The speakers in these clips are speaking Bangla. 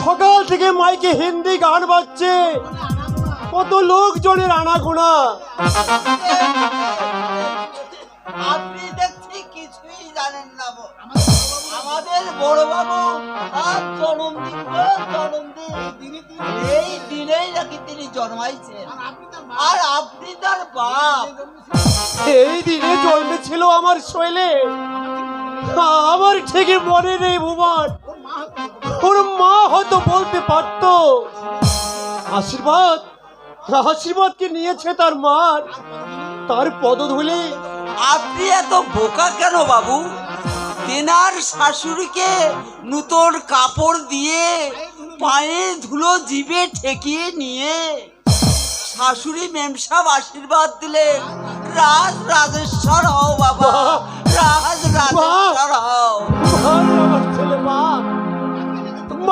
সকাল থেকে মাইকে হিন্দি গান বাজছে। কত লোকজনের আনাগোনা। আপনি দেখছি কিছুই জানেন না আমাদের বড় বাবু আর জন্মদিন গো, জন্মদিন। এই দিনেই নাকি তিনি জন্মাইছেন। আর আপনি তার বাপ। এই দিনে জন্মেছিল আমার শৈলে। আমার ঠিকই মনে নেই ভুবন ওর মা হয়তো বলতে পারতো আশীর্বাদ আশীর্বাদকে নিয়েছে তার মার তার পদধূলি। আপনি এত বোকা কেন বাবু? তেনার শাশুড়িকে নূতন কাপড় দিয়ে পায়ে ধুলো জিভে ঠেকিয়ে নিয়ে শাশুড়ি মেমসাব আশীর্বাদ দিলেন। রাজ রাজেশ্বর হও বাবা রাজ রাজেশ্বর হও। ছেলে মা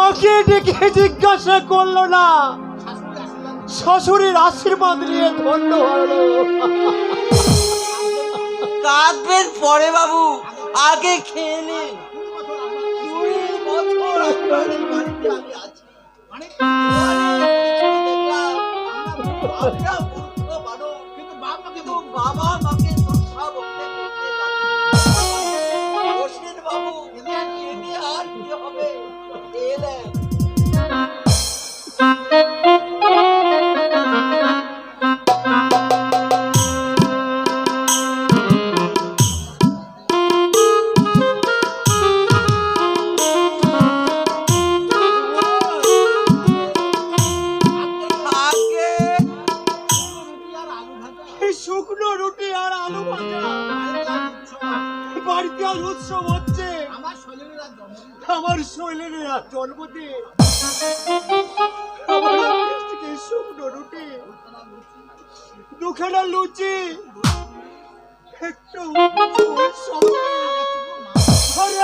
মাকে ডেকে জিজ্ঞাসা করল না। শাশুড়ির আশীর্বাদ নিয়ে ধন্য হলো। কাঁদবেন পরে বাবু আগে খেয়ে নিন। অনেক দুখানা লুচি।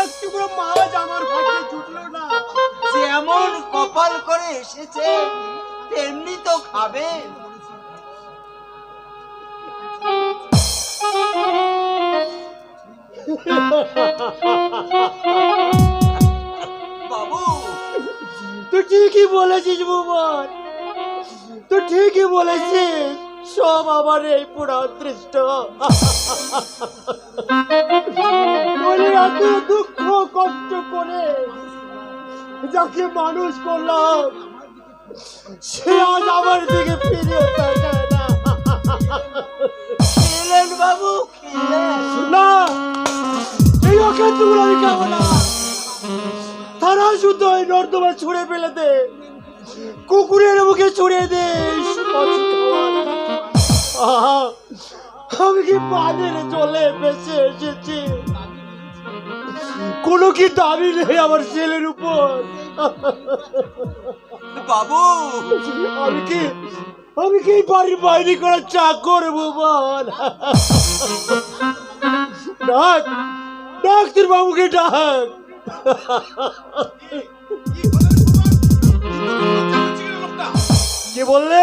এক টুকরো মাছ আমার না। যেমন করে এসেছে, তেমনি তো খাবে। বাবু, তুই ঠিকই বলেছিস ভুবন তুই ঠিকই বলেছিস। সব আমার এই পুরো দৃষ্ট। বলে, এত দুঃখ, কষ্ট করে যাকে মানুষ করলাম, সে আজ আমার দিকে ফিরে তাকায় না। বাবু না, এই না তারা শুধু ওই নর্দমা ছুঁড়ে ফেলে দে, কুকুরের মুখে ছুঁড়ে দে আমি কি পানির জলে বেঁচে এসেছি? কোনো কি দাবি নেই আমার ছেলের উপর? বাবু! আমি কি আমি কি বাড়ির বাইরে করে চাকর বল ডাক ডাক তোর বাবুকে ডাক। কি বললে?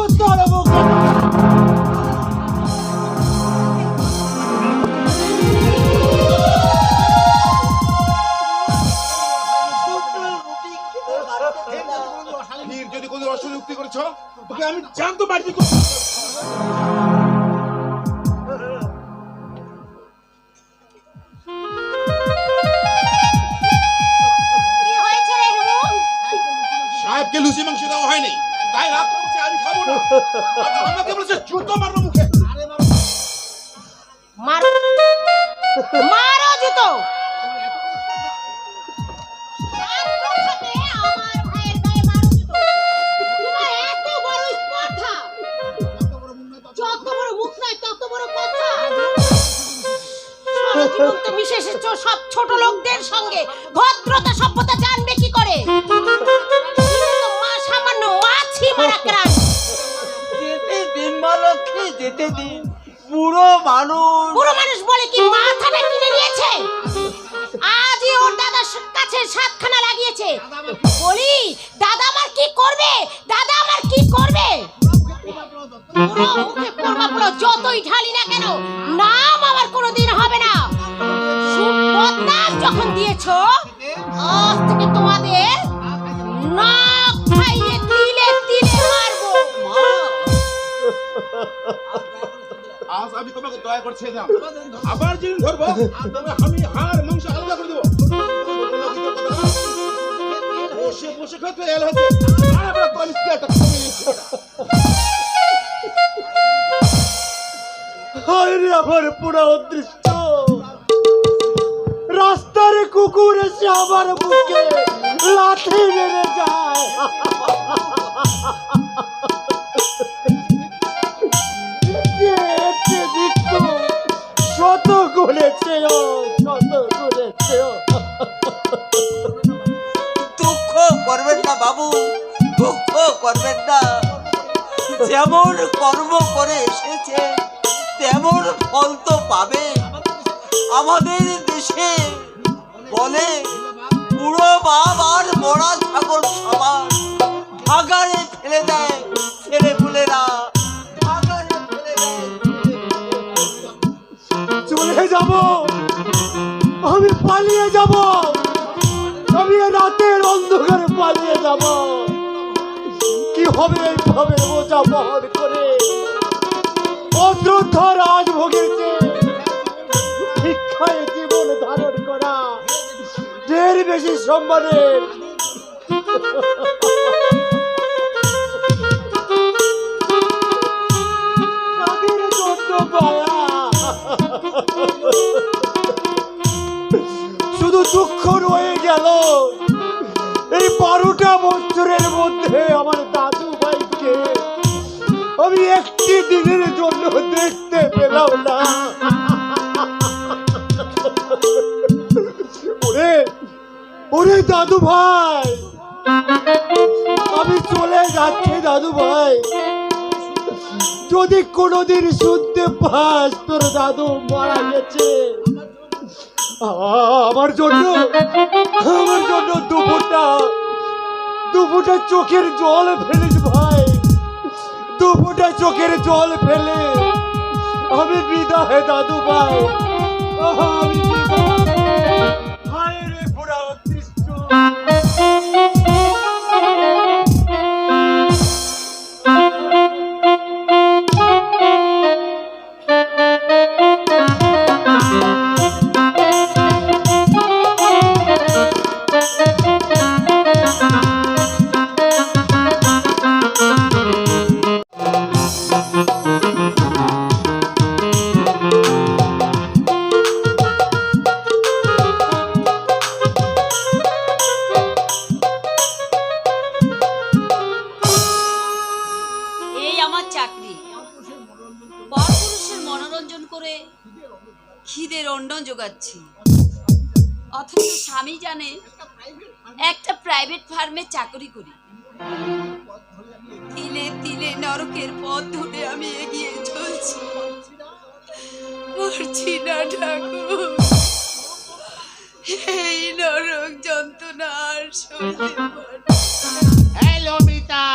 আমি জানতো বাড়ি কি হয়েছে রে হেমু? সাহেবকে লুচি মাংস দেওয়া হয়নি। তাই রাত আমি খাব না। আমাকে বলেছে জুতো মারবো মুখে। মার। মারো জুতো। ছোট লোকদের সঙ্গে ভদ্রতা সভ্যতা জানবে কি করে? মা সামান্য মাছি মারা ক্রান যেতে দিন মা লক্ষ্মী যেতে দিন। বুড়ো মানুষ। বুড়ো মানুষ বলে কি মাথাটা কিনে নিয়েছে? আজই ওর দাদার কাছে সাতখানা লাগিয়েছে। বলি দাদা আমার কি করবে? দাদা আমার কি করবে? যতই ঢালি না কেন নাম আমার কোনোদিন হবে না। সুবদনাম যখন দিয়েছ আজ থেকে তোমাদের না খাইয়ে তিলে তিলে মারবো। আজ আমি তোমাকে দয়া করছি না আবার যেদিন ধরবো তবে আমি হাড় মাংস আলাদা করে দেবো। বসে বসে খেতে এল হচ্ছে। আমরা কলিস্তি একটা কমিয়ে নিচ্ছি ওটা। হায় রে আমার পুরা রাস্তার কুকুর এসে আমার বুকে লাথি মেরে যায়। শত ও। দুঃখ করবেন না বাবু, দুঃখ করবেন না। যেমন কর্ম করে এসেছে, তেমন ফল তো পাবে আমাদের দেশে। বলে বাপ আর মরা ছাগল সবার ভাগাড়ে ফেলে দেয় ছেলে পুলেরা ভাগাড়ে ফেলে চলে যাব। আমি পালিয়ে যাব। আমি রাতের অন্ধকারে পালিয়ে যাব। কি হবে এইভাবে বোঝা বহন করে? অশ্রদ্ধা রাজ ভোগেছে শিক্ষায় ঢের বেশি সম্মানের শুধু দুঃখ রয়ে গেল। এই বারোটা বছরের মধ্যে আমার দাদু ভাইকে আমি একটি দিনের জন্য দেখতে পেলাম না। ওরে দাদু ভাই। আমি চলে যাচ্ছি, দাদু ভাই। যদি কোনোদিন শুনতে পাস, তোর দাদু মারা গেছে। আমার জন্য আমার জন্য দুপুরটা দুপুরটা চোখের জল ফেলিস ভাই। দুপুরটা চোখের জল ফেলে আমি বিদায়, দাদু ভাই। আমি জোগাচ্ছি। অথচ স্বামী জানে একটা প্রাইভেট ফার্মে চাকরি করি। তিলে তিলে নরকের পথ ধরে আমি এগিয়ে চলছি। মরছি না ঠাকুর। এই নরক যন্ত্রণা আর সইতে পারছি হ্যালো মিতা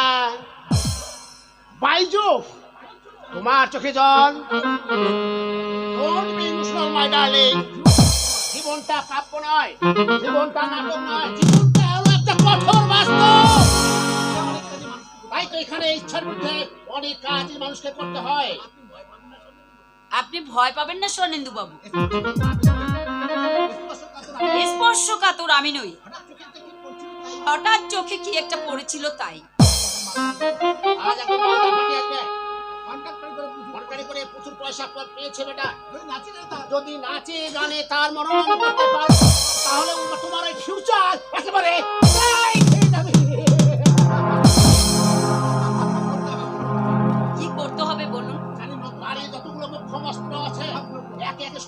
বাইজু তোমার চোখে জল। মাই ডার্লিং জীবনটা কাব্য নয় জীবনটা নাটক নয় জীবনটা হলো একটা কঠোর বাস্তব। তাই তো এখানে ইচ্ছার মধ্যে অনেক কাজ মানুষকে করতে হয়। আপনি ভয় পাবেন না সোনেন্দু বাবু। স্পর্শকাতর আমি নই। হঠাৎ চোখে কি একটা পড়েছিল তাই। আজ একটা দরকারি করে প্রচুর পয়সা পেয়েছে বেটা যদি নাচে গানে তার মনোরঞ্জন তাহলে তোমার ওই ফিউচার একেবারে একে একে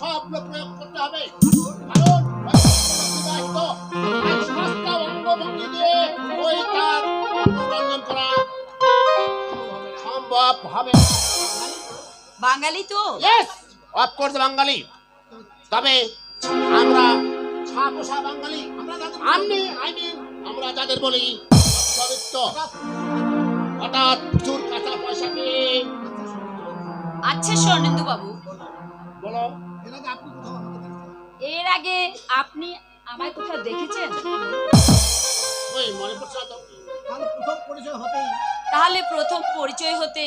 সম্ভব হবে বাঙালি তো? ইয়েস অফকোর্স বাঙালি। তবে আমরা ছাপোষা বাঙালি। আমনি আই মিন আমরা যাদের বলি চরিত্র হঠাৎ প্রচুর কাঁচা পয়সা পেয়ে আচ্ছা স্বর্ণেন্দু বাবু বলো। এর আগে আপনি আমায় কোথাও দেখেছেন? ওই মনে পড়ছে তো তাহলে প্রথম পরিচয় হতে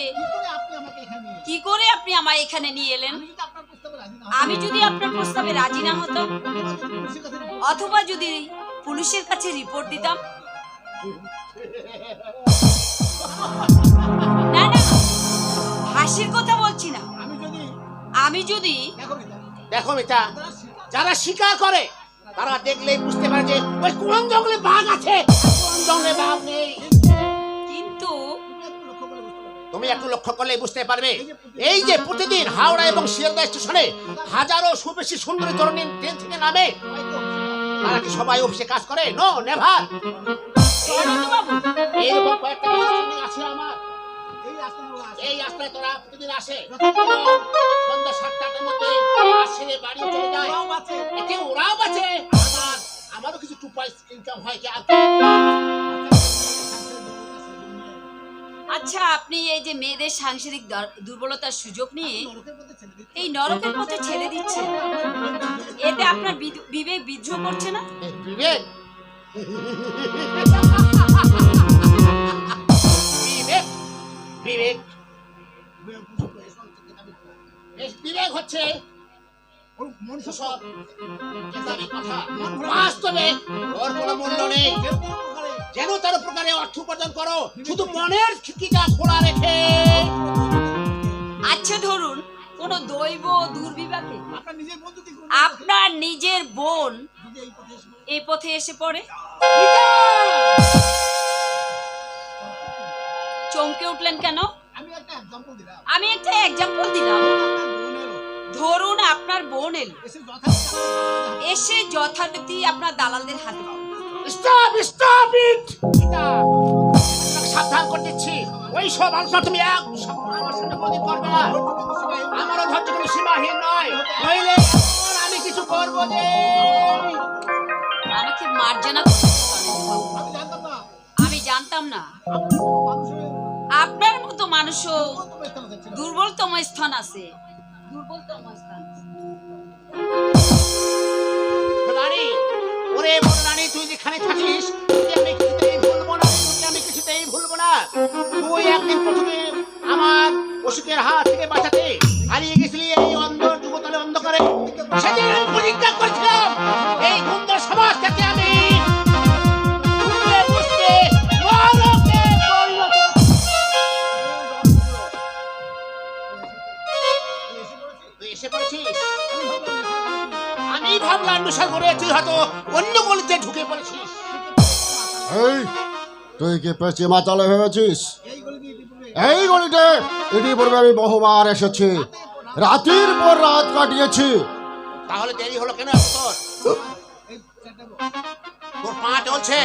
কি করে আপনি আমায় এখানে নিয়ে এলেন? আমি যদি আপনার প্রস্তাবে রাজি না হতাম, অথবা যদি পুলিশের কাছে রিপোর্ট দিতাম। না না, হাসির কথা বলছি না। আমি যদি দেখো মিতা যারা শিকার করে, তারা দেখলেই বুঝতে পারে যে ওই কোন জঙ্গলে বাঘ আছে। কোন জঙ্গলে বাঘ নেই। তুমি একটু লক্ষ্য করলে বুঝতে পারবে। এই যে প্রতিদিন হাওড়া এবং শিয়ালদা স্টেশনে হাজারো সুবেশি সুন্দরী তরুণী ট্রেন থেকে নামে। তারা কি সবাই অফিসে কাজ করে? No never. স্বর্ণেন্দুবাবু, এইরকম কয়েকটা আছে আমার। এই রাস্তায় তোরা প্রতিদিন আসে। সন্ধ্যা মধ্যে বাড়ি চলে যায়। এতে ওরাও বাঁচে। আমার আমারও কিছু টু ইনকাম হয় কি আর আচ্ছা আপনি এই যে মেয়েদের সাংসারিক দর- দুর্বলতার সুযোগ নিয়ে এই নরকের পথে ছেড়ে দিচ্ছেন। এতে আপনার বিবেক বিদ্রোহ করছে না? বিবেক? বিবেক? বিবেক? বিবেক হচ্ছে সব। কথা বাস্তবে ওর কোনো মূল্য নেই। যেন তার প্রকারে অর্থ উপার্জন করো। শুধু মনের খিকিটা খোলা রেখে। আচ্ছা ধরুন কোন দৈব দুর্বিপাকে আপনার নিজের বোন এই পথে এসে পড়ে? চমকে উঠলেন কেন? আমি একটা এক্সাম্পল দিলাম। ধরুন আপনার বোন এলো। এসে যথারীতি আপনার দালালদের হাতে। স্টপ স্টপ ইট সাবধান করে দিচ্ছি ওই সব আলোচনা তুমি এক আমার সাথে কোনোদিন করবে না। আমারও ধৈর্য কোনো সীমাহীন নয়। নইলে আমি কিছু করব যে আমাকে মার্জনা আমি জানতাম না। আপনার মতো মানুষও দুর্বলতম স্থান আছে। দুর্বলতম স্থান ওরে বড় তুই যেখানে থাকিস আমি কিছুতেই ভুলবো না আমি কিছুতেই ভুলবো না। তুই একদিন প্রথমে আমার অসুখের হাত থেকে বাঁচাতে হারিয়ে গেছিলি এই অন্ধ, যুগতলে অন্ধকারে। সেদিন প্রতিজ্ঞা গলিতে ঢুকে পড়েছিস। এই তুই কি পেঁচে মাতালে ভেবেছিস? এই গলিতে এটি পূর্বে আমি বহুবার এসেছি। রাতের পর রাত কাটিয়েছি। তাহলে দেরি হলো কেন? তোর তোর পা চলছে।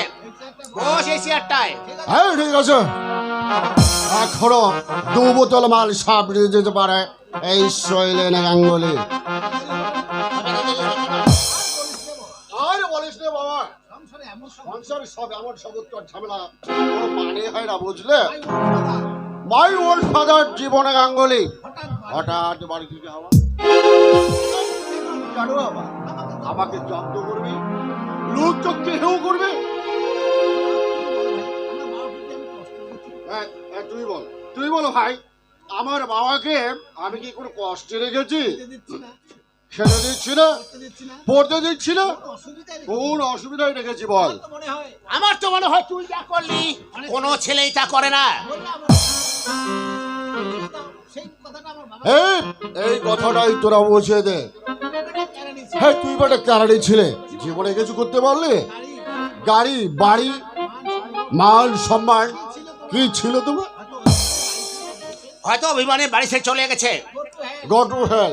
বস এই চেয়ারটায়। ঠিক আছে। এখনও দু বোতল মাল সাবড়ে যেতে পারে। এই শৈলেন গাঙ্গুলি। সংসারে সব এমন সমুত্তর ঝামেলা। কোনো মানে হয় না বুঝলে? মাই ওল্ড ফাদার জীবনে গাঙ্গুলি। হঠাৎ বাড়ি থেকে আবার কেন আবার? আমাকে জব্দ করবি? লোক চোখকে হেউ করবে? এ- এ, তুই বল। তুই বল ভাই আমার বাবাকে আমি কি কোনো কষ্টে রেখেছি? খেতে দিচ্ছি না পড়তে দিচ্ছি না। কোন অসুবিধায় রেখেছি বল। আমার তো মনে হয় তুই যা করলি কোনো ছেলেই তা করে না। এই এই কথাটাই তোরা বুঝিয়ে দে। হ্যাঁ তুই বেটা ক্যারাডি ছিলে। জীবনে কিছু করতে পারলি? গাড়ি বাড়ি মান সম্মান কি ছিল তোমার? হয়তো অভিমানে বাড়ি থেকে চলে গেছে। Go to hell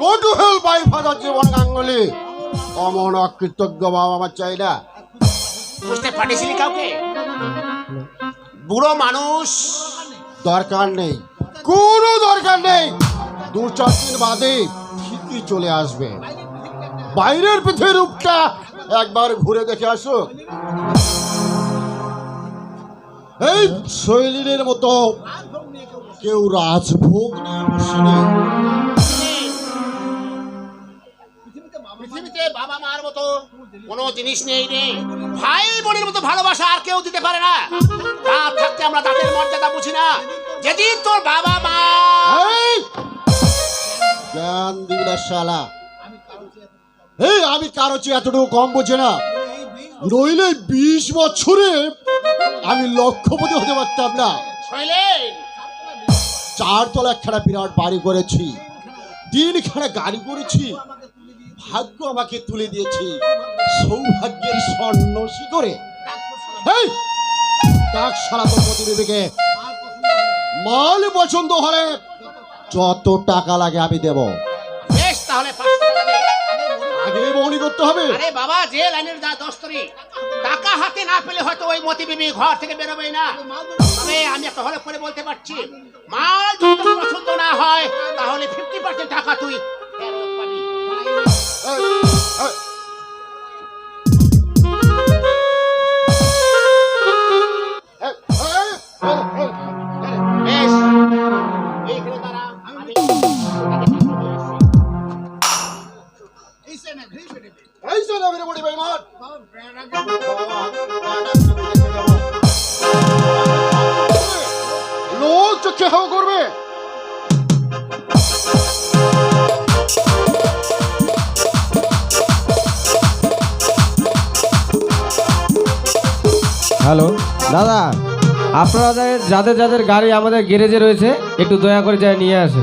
go to hell bye father Jiban Ganguly অমন অকৃতজ্ঞ বাবা আমার চাই না বুঝতে পাঠিয়েছিলি কাউকে? বুড়ো মানুষ। দরকার নেই। কোনো দরকার নেই। দু চার দিন বাদে ঠিকই চলে আসবে। বাইরের পৃথিবীর রূপটা একবার ঘুরে দেখে আসো। এই শৈলীনের মতো কেউ রাজভোগ নিয়ে বসে নেই পৃথিবীতে বাবা মার মতো কোনো জিনিস নেই রে। ভাই বোনের মতো ভালোবাসা আর কেউ দিতে পারে না। দাঁত থাকতে আমরা দাঁতের মর্যাদা বুঝি না। যেদিন তোর বাবা মা এই! জ্ঞান দিবি শালা। এই আমি কারও চেয়ে এতটুকু কম বোঝে না। নইলে বিশ বছরে আমি লক্ষপতি হতে পারতাম না। চারতলা একখানা বিরাট বাড়ি করেছি। তিনখানা গাড়ি করেছি। ভাগ্য আমাকে তুলে দিয়েছি। সৌভাগ্যের স্বর্ণ শিখরে। ডাক সারা তো প্রতিনিধিকে মাল পছন্দ হলে যত টাকা লাগে আমি দেব। বেশ তাহলে আগে বহনি করতে হবে। আরে বাবা যে লাইনের যা দস্তরি টাকা হাতে না পেলে হয়তো ওই মতি বিবি ঘর থেকে বেরোবে না। তবে আমি একটা হলে করে বলতে পারছি মাল যদি পছন্দ না হয় তাহলে ফিফটি পার্সেন্ট টাকা তুই এই। হ্যালো, দাদা, আপনারা যাদের- যাদের গাড়ি আমাদের গ্যারেজে রয়েছে, একটু দয়া করে যায় নিয়ে আসেন।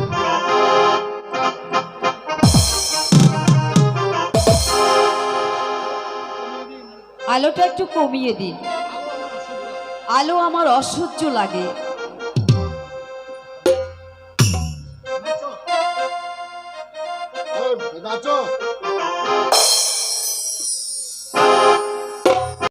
আলোটা একটু কমিয়ে দিন। আলো আমার অসহ্য লাগে।